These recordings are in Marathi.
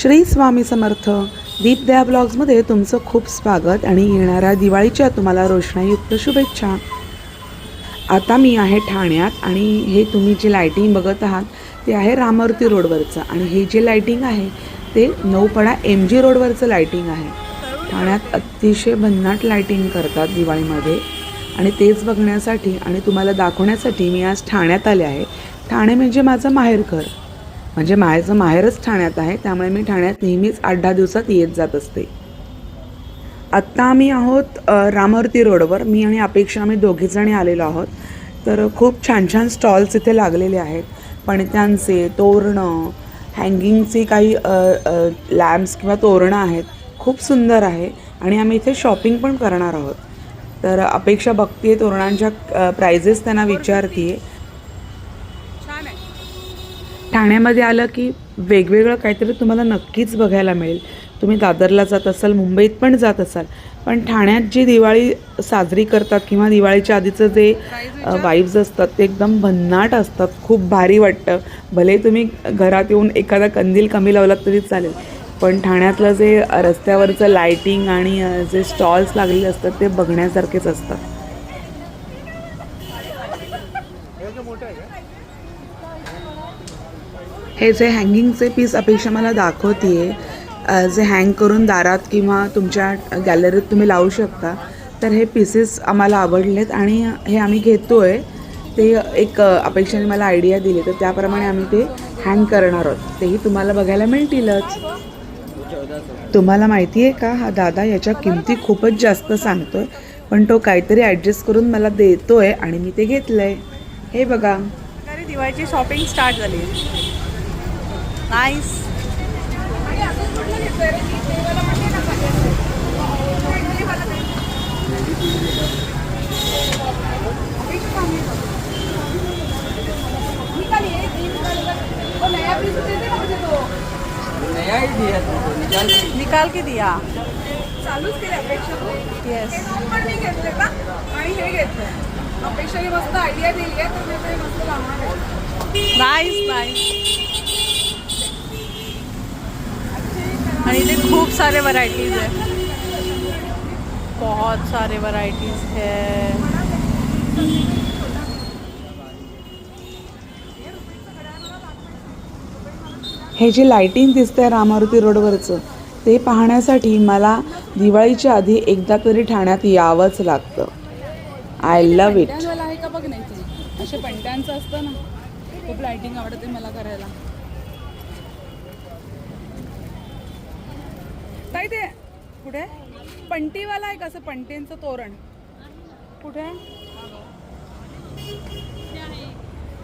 श्री स्वामी समर्थ. दीपदया ब्लॉग्समध्ये तुमचं खूप स्वागत आणि येणाऱ्या दिवाळीच्या तुम्हाला रोषणाईयुक्त शुभेच्छा. आता मी आहे ठाण्यात आणि हे तुम्ही जे लायटिंग बघत आहात ते आहे रामवर्ती रोडवरचं. आणि हे जे लायटिंग आहे ते नऊपणा एम जी रोडवरचं लायटिंग आहे. ठाण्यात अतिशय भन्नाट लायटिंग करतात दिवाळीमध्ये. आणि तेच बघण्यासाठी आणि तुम्हाला दाखवण्यासाठी मी आज ठाण्यात आले आहे. ठाणे म्हणजे माझं माहेरघर. म्हणजे माझं माहेरच ठाण्यात आहे त्यामुळे मी ठाण्यात नेहमीच आठ दहा दिवसात येत जात असते. आत्ता आम्ही आहोत अ, रोडवर. मी आणि अपेक्षा आम्ही दोघीजणी आलेलो आहोत. तर खूप छान छान स्टॉल्स इथे लागलेले आहेत. पणत्यांचे तोरणं हँगिंगचे काही लॅम्प्स किंवा तोरणं आहेत. खूप सुंदर आहे आणि आम्ही इथे शॉपिंग पण करणार आहोत. तर अपेक्षा बघते तोरणांच्या प्रायझेस त्यांना विचारते आहे ठाण्यामध्ये आलं की वेगवेगळं काहीतरी तुम्हाला नक्कीच बघायला मिळेल. तुम्ही दादरला जात असाल मुंबईत पण जात असाल पण ठाण्यात जी दिवाळी साजरी करतात किंवा दिवाळीच्या आधीचं जे वाईब्स असतात ते एकदम भन्नाट असतात. खूप भारी वाटतं. भले तुम्ही घरात येऊन एखादा कंदील कमी लावलात तरी चालेल पण ठाण्यातलं जे रस्त्यावरचं लायटिंग आणि जे स्टॉल्स लागलेले असतात ते बघण्यासारखेच असतात. हे जे हँगिंगचे पीस अपेक्षा मला दाखवते जे हँग करून दारात किंवा तुमच्या गॅलरीत तुम्ही लावू शकता तर हे पीसेस आम्हाला आवडलेत आणि हे आम्ही घेतो आहे ते एक अपेक्षाने मला आयडिया दिली तर त्याप्रमाणे आम्ही ते हँग करणार आहोत. तेही तुम्हाला बघायला मिळतीलच. तुम्हाला माहिती आहे का हा दादा याच्या किमती खूपच जास्त सांगतोय पण तो काहीतरी ॲडजस्ट करून मला देतोय आणि मी ते घेतलंय. हे बघा. दिवाळीची शॉपिंग स्टार्ट झाली. निकाल की दिया। चालूच केले अपेक्षा येस पण मी घेतले का आणि हे घेतलं अपेक्षाने मस्त आयडिया दिली आहे तर मी ते मस्त लावणार आहे नाईस नाईस आणि इथे खूप सारे वैरायटीज है बहुत सारे वैरायटीज है. हे जे लाईटिंग दिसतंय रामारुती रोडवरचं ते पाहण्यासाठी मला दिवाळीच्या आधी एकदा तरी ठाण्यात यावंच लागतं. आय लव्ह इट आहे का बघ नाही असे पंट्यांचं असतं ना. खूप लाइटिंग आवडते मला करायला. ताई ते? कुठे? पंटीवाला आहे का असं पंटींचं तोरण? कुठे?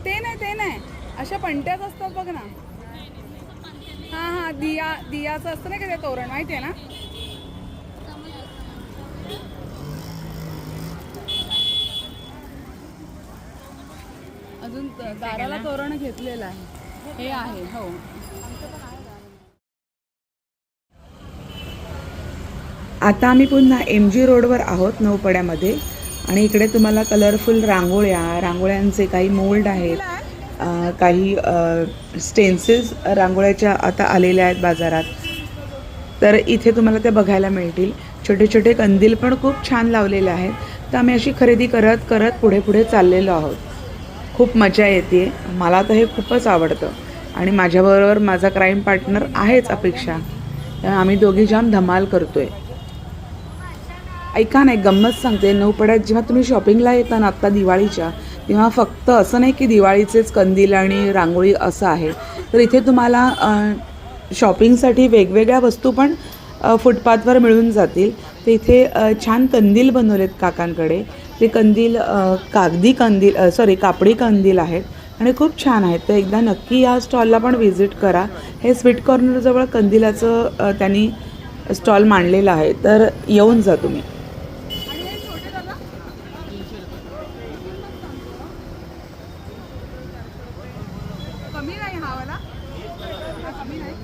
ते नाही ते नाही. अशा पंट्याच असतात बघ ना. हां हां दिया दियाचं असतं नाही का ते तोरण माहिती आहे ना? अजून दाराला तोरण घेतलेलं आहे. हे आहे हो. आता आम्ही पुन्हा एम जी रोडवर आहोत नऊपड्यामध्ये. आणि इकडे तुम्हाला कलरफुल रांगोळ्या रांगोळ्यांचे काही मोल्ड आहेत. काही स्टेन्सेस रांगोळ्याच्या आता आलेल्या आहेत बाजारात. तर इथे तुम्हाला त्या बघायला मिळतील. छोटे छोटे कंदील पण खूप छान लावलेले आहेत. तर आम्ही अशी खरेदी करत करत पुढे पुढे चाललेलो आहोत. खूप मजा येते. मला तर हे खूपच आवडतं. आणि माझ्याबरोबर माझा क्राईम पार्टनर आहेच अपेक्षा. आम्ही दोघी जाम धमाल करतो आहे ऐका ना एक गंमत सांगते. नऊपड्यात जेव्हा तुम्ही शॉपिंगला येता ना आत्ता दिवाळीच्या तेव्हा फक्त असं नाही की दिवाळीचेच कंदील आणि रांगोळी असं आहे. तर इथे तुम्हाला शॉपिंगसाठी वेगवेगळ्या वस्तू पण फुटपाथवर मिळून जातील. तर इथे छान कंदील बनवलेत काकांकडे. ते कंदील कागदी कंदील सॉरी कापडी कंदील आहेत आणि खूप छान आहेत. तर एकदा नक्की या स्टॉलला पण व्हिजिट करा. हे स्वीट कॉर्नरजवळ कंदिलाचं त्यांनी स्टॉल मांडलेलं आहे. तर येऊन जा तुम्ही. कमी नाही हा वाला कमी नाही.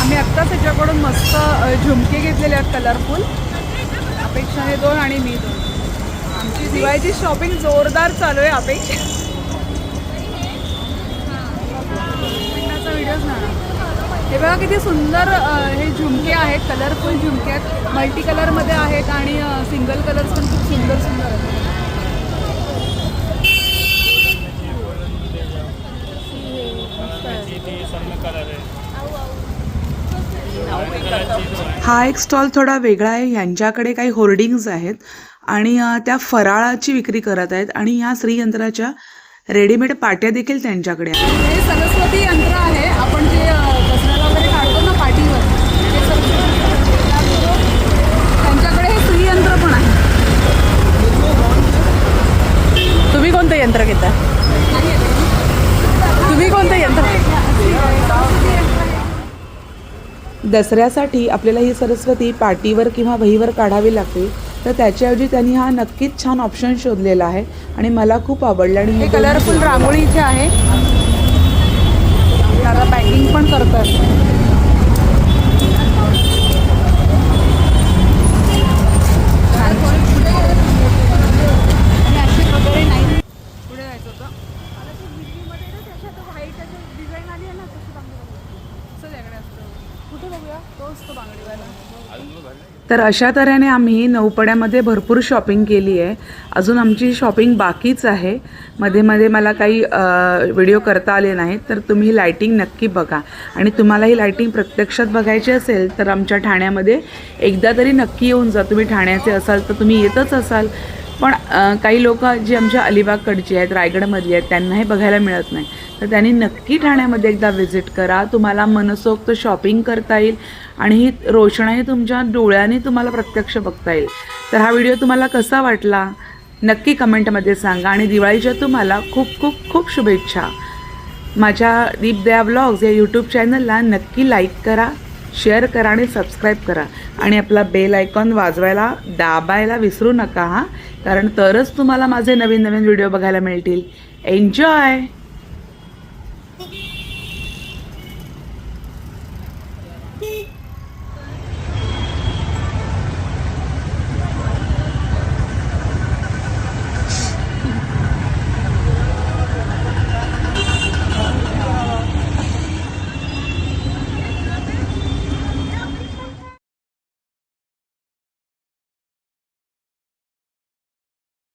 आम्ही आत्ताच त्याच्याकडून मस्त झुमके घेतलेले आहेत कलरफुल अपेक्षा हे दोन आणि मी दोन. आमची दिवाळीची शॉपिंग जोरदार चालू आहे अपेक्षा व्हिडिओज ना हे बघा किती सुंदर हे झुमके आहेत कलरफुल झुमके आहेत. मल्टी कलरमध्ये आहेत आणि सिंगल कलर्स पण खूप सुंदर सुंदर आहेत. हा एक स्टॉल थोडा वेगळा आहे. यांच्याकडे काही होर्डिंग्ज आहेत आणि त्या फराळाची विक्री करत आहेत आणि ह्या श्रीयंत्राच्या रेडीमेड पाट्या देखील त्यांच्याकडे आहेत. हे सरस्वती यंत्र आहे आपण जे अ, दसऱ्याला वगैरे काढतो ना पाठीवर ते सरस्वती त्यांच्याकडे हे श्रीयंत्र पण आहे तुम्ही कोणतं यंत्र घेता? तुम्ही कोणतं यंत्र? दसऱ्यासाठी आपल्याला ही सरस्वती पाटीवर किंवा वहीवर काढावी लागते. तर त्याच्याऐवजी त्यांनी हा नक्कीच छान ऑप्शन शोधलेला आहे आणि मला खूप आवडलं आणि हे कलरफुल रांगोळी इथे आहे आता पॅकिंग पण करतात. जायचं होतं. असं त्याकडे असतं. कुठे बघूया? तो असतो बांगडीवाला तर अशा तऱ्हेने आम्ही नौपड्यामध्ये भरपूर शॉपिंग केली आहे. अजून आमची शॉपिंग बाकीच आहे. मध्ये मध्ये मला काही व्हिडिओ करता आले नाहीत तर तुम्ही ही लायटिंग नक्की बघा. आणि तुम्हाला ही लायटिंग प्रत्यक्षात बघायची असेल तर आमच्या ठाण्यामध्ये एकदा तरी नक्की येऊन जा. तुम्ही ठाण्याचे असाल तर तुम्ही येतच असाल. पण काही लोक जी आमच्या अलिबागकडची आहेत रायगडमधली आहेत त्यांना हे बघायला मिळत नाही. तर त्यांनी नक्की ठाण्यामध्ये एकदा व्हिजिट करा. तुम्हाला मनसोक्त शॉपिंग करता येईल आणि ही रोषणाई तुमच्या डोळ्याने तुम्हाला प्रत्यक्ष बघता येईल. तर हा व्हिडिओ तुम्हाला कसा वाटला? नक्की कमेंटमध्ये सांगा आणि दिवाळीच्या तुम्हाला खूप खूप खूप शुभेच्छा. माझ्या दीपदया ब्लॉग्स या यूट्यूब चॅनलला नक्की लाईक करा. शेअर करा आणि सबस्क्राईब करा. आणि आपला बेल आयकॉन वाजवायला दाबायला विसरू नका हां. कारण तरच तुम्हाला माझे नवीन नवीन व्हिडिओ बघायला मिळतील. एन्जॉय